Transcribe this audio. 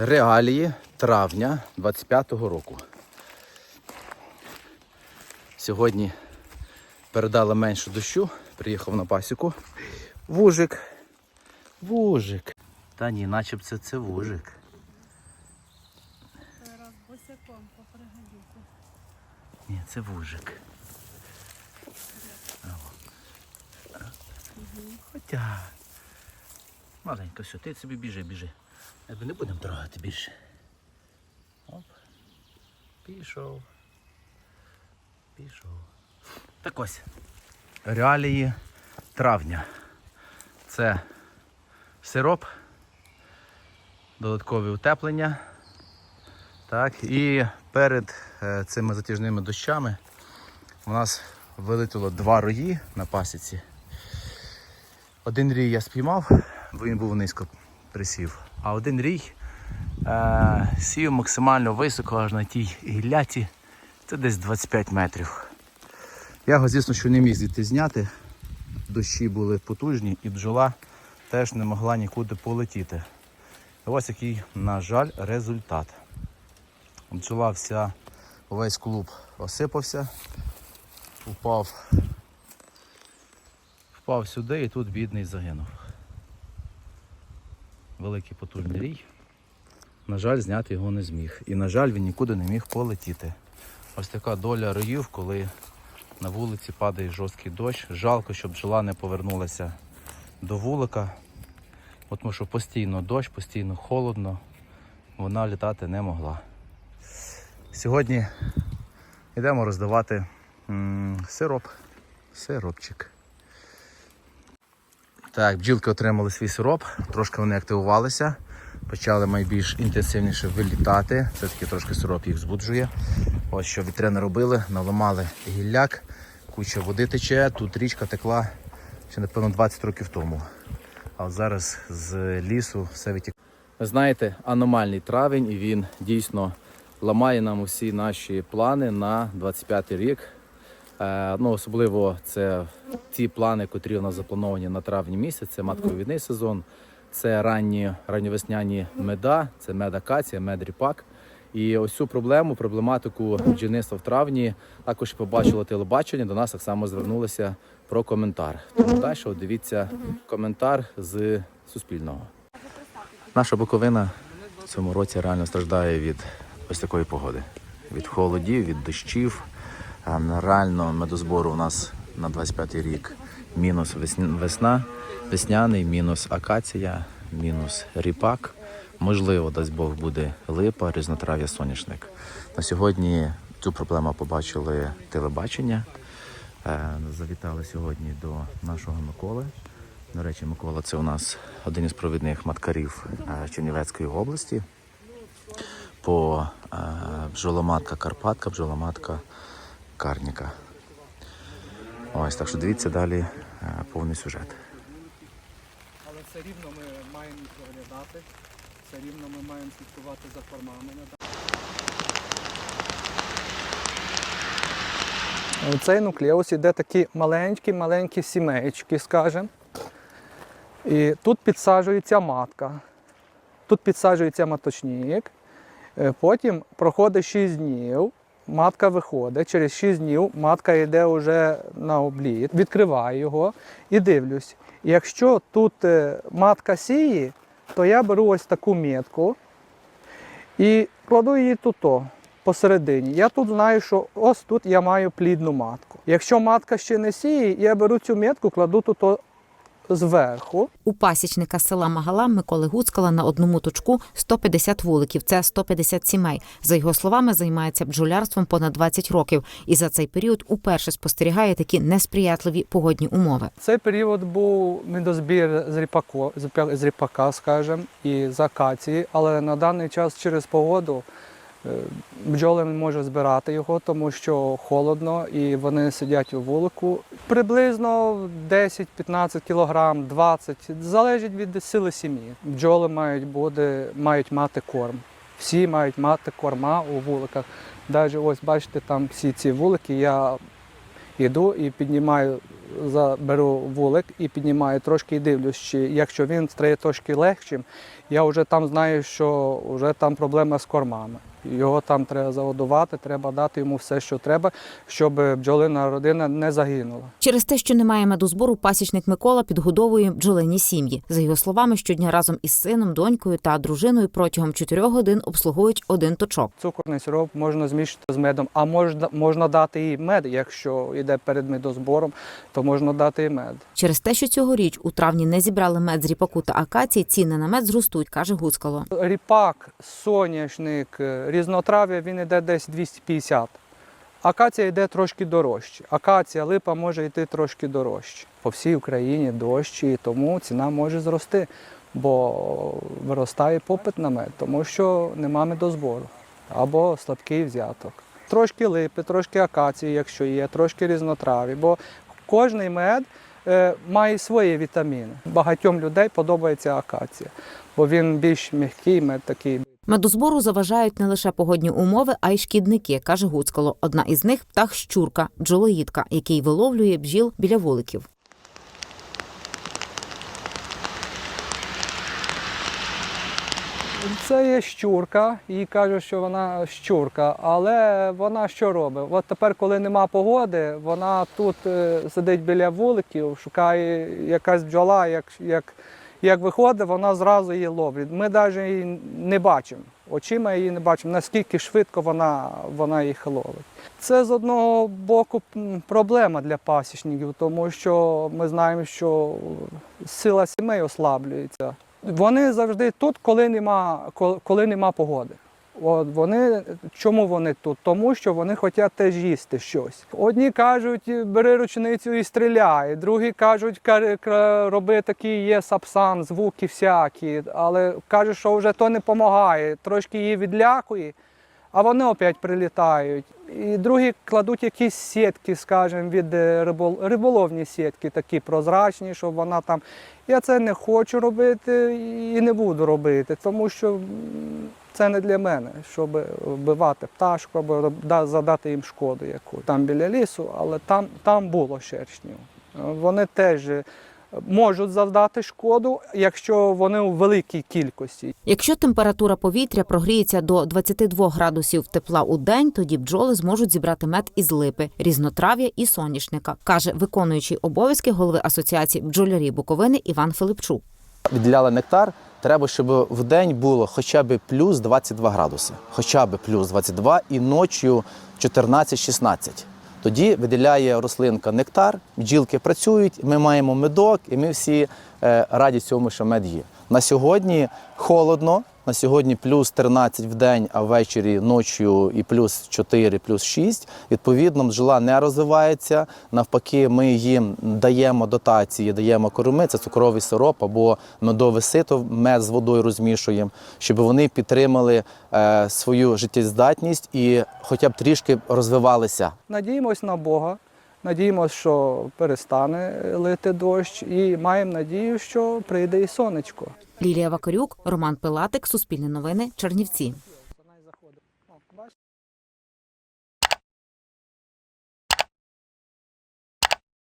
Реалії травня 25-го року. Сьогодні передали менше дощу, приїхав на пасіку. Вужик. Вужик. Та ні, начебто це вужик. Зараз босяком попригодюся. Ні, це вужик. Хоча. Маленько, все, ти собі біжи, біжи. Ми не будемо трогати більше. Оп. Пішов. Пішов. Так ось. Реалії травня. Це сироп, додаткові утеплення. Так, і перед е, цими затяжними дощами у нас вилетіло два рої на пасіці. Один рій я спіймав, бо він був низько присів. А один рій е, сів максимально високо, аж на тій гілляці. Це десь 25 метрів. Я його, звісно, що не міг звідти зняти. Дощі були потужні і бджола теж не могла нікуди полетіти. Ось який, на жаль, результат. Бджола вся, увесь клуб осипався, упав, впав сюди і тут бідний загинув. Великий потужний рій. На жаль, зняти його не зміг. І, на жаль, він нікуди не міг полетіти. Ось така доля роїв, коли на вулиці падає жорсткий дощ. Жалко, щоб бджола не повернулася до вулика. Тому що постійно дощ, постійно холодно, вона літати не могла. Сьогодні йдемо роздавати м, сироп. Сиропчик. Так, бджілки отримали свій сироп, трошки вони активувалися, почали найбільш інтенсивніше вилітати. Все-таки трошки сироп їх збуджує. Ось що вітряни робили, наламали гілляк, куча води тече, тут річка текла ще, напевно, 20 років тому. А зараз з лісу все витікає. Ви знаєте, аномальний травень, і він дійсно ламає нам усі наші плани на 25 рік. Е, ну, особливо це ті плани, котрі у нас заплановані на травні місяць. Це матковідний сезон, це ранні ранньовесняні меда, це медакація, медріпак. І ось цю проблему, проблематику бджільництва в травні також побачило телебачення. До нас так само звернулися про коментар. Тому далі дивіться коментар з Суспільного. Наша Буковина в цьому році реально страждає від ось такої погоди. Від холодів, від дощів. Реально медозбору у нас на 25 рік мінус весна, весняний, мінус акація, мінус ріпак. Можливо, дасть Бог буде липа, різнотрав'я, соняшник. На сьогодні цю проблему побачили телебачення. Е, Завітали сьогодні до нашого Миколи. До речі, Микола це у нас один із провідних маткарів е, Чернівецької області. По е, бджоломатка Карпатка, бджоломатка Карніка. Ось, так що дивіться далі е, повний сюжет. Але все рівно ми маємо їх оглядати, все рівно ми маємо слідкувати за формами. У цей нуклеус іде такі маленькі-маленькі сімеєчки, скажімо. І тут підсаджується матка. Тут підсаджується маточник. Е, Потім проходить 6 днів, матка виходить. Через 6 днів матка йде вже на обліт, відкриваю його і дивлюсь. Якщо тут е, матка сіє, то я беру ось таку метку і кладу її тут посередині. Я тут знаю, що ось тут я маю плідну матку. Якщо матка ще не сіє, я беру цю метку, кладу тут зверху. У пасічника села Магала Миколи Гуцкала на одному точку 150 вуликів. Це 150 сімей. За його словами, займається бджолярством понад 20 років, і за цей період уперше спостерігає такі несприятливі погодні умови. Цей період був медозбір з ріпако, з ріпа- ріпака, скажімо, і з акації, але на даний час через погоду бджоли не можуть збирати його, тому що холодно і вони сидять у вулику. Приблизно 10-15 кілограм, 20, залежить від сили сім'ї. Бджоли мають, буде, мають мати корм. Всі мають мати корма у вуликах. Навіть ось бачите, там всі ці вулики, я йду і піднімаю беру вулик і піднімаю трошки і дивлюсь, якщо він стає трошки легшим, я вже там знаю, що вже там проблема з кормами. Його там треба заводувати, треба дати йому все, що треба, щоб бджолина родина не загинула. Через те, що немає медозбору, пасічник Микола підгодовує бджолині сім'ї. За його словами, щодня разом із сином, донькою та дружиною протягом 4 годин обслуговують один точок. Цукорний сироп можна змішати з медом, а можна, можна дати і мед, якщо йде перед медозбором, то можна дати і мед. Через те, що цьогоріч у травні не зібрали мед з ріпаку та акації, ціни на мед зростуть, каже Гуцкало. Ріпак, соняшник, різнотрав'я він йде десь 250. Акація йде трошки дорожче. Акація, липа може йти трошки дорожче. По всій Україні дощі, тому ціна може зрости, бо виростає попит на мед, тому що нема медозбору або слабкий взяток. Трошки липи, трошки акації, якщо є, трошки різнотраві, бо кожний мед е, має свої вітаміни. Багатьом людей подобається акація, бо він більш м'який мед такий. Медозбору заважають не лише погодні умови, а й шкідники, каже Гуцкало. Одна із них птах щурка, бджолоїдка, який виловлює бджіл біля вуликів. Це є щурка, їй кажуть, що вона щурка, але вона що робить? От тепер, коли нема погоди, вона тут е, сидить біля вуликів, шукає якась бджола, як, як, як виходить, вона зразу її ловить. Ми навіть її не бачимо. Очима її не бачимо, наскільки швидко вона, вона їх ловить. Це з одного боку проблема для пасічників, тому що ми знаємо, що сила сімей ослаблюється. Вони завжди тут, коли нема, коли- нема погоди. От вони, чому вони тут? Тому що вони хочуть теж їсти щось. Одні кажуть, бери ручницю і стріляй, другі кажуть, «Ка- ка- роби такий є сапсан, звуки всякі, але кажуть, що вже то не допомагає, трошки її відлякує, а вони опять прилітають. І другі кладуть якісь сітки, скажімо, від е, рибол... риболовні сітки, такі прозрачні, щоб вона там. Я це не хочу робити і не буду робити, тому що це не для мене, щоб вбивати пташку або задати їм шкоду яку. Там біля лісу, але там, там було шершнів. Вони теж е, можуть завдати шкоду, якщо вони у великій кількості. Якщо температура повітря прогріється до 22 градусів тепла у день, тоді бджоли зможуть зібрати мед із липи, різнотрав'я і соняшника, каже виконуючий обов'язки голови асоціації бджолярів Буковини Іван Филипчук. Відділяли нектар, треба, щоб в день було хоча б плюс 22 градуси. Хоча б плюс 22 і ночі 14-16. Тоді виділяє рослинка нектар, бджілки працюють, ми маємо медок, і ми всі е, раді цьому, що мед є. На сьогодні холодно, на сьогодні плюс 13 в день, а ввечері ночі і плюс 4, плюс 6. Відповідно, бджола не розвивається. Навпаки, ми їм даємо дотації, даємо корми, це цукровий сироп або медове сито, мед з водою розмішуємо, щоб вони підтримали е, свою життєздатність і хоча б трішки розвивалися. Надіємось на Бога, надіємось, що перестане лити дощ, і маємо надію, що прийде і сонечко. Лілія Вакарюк, Роман Пилатик, Суспільне новини, Чернівці.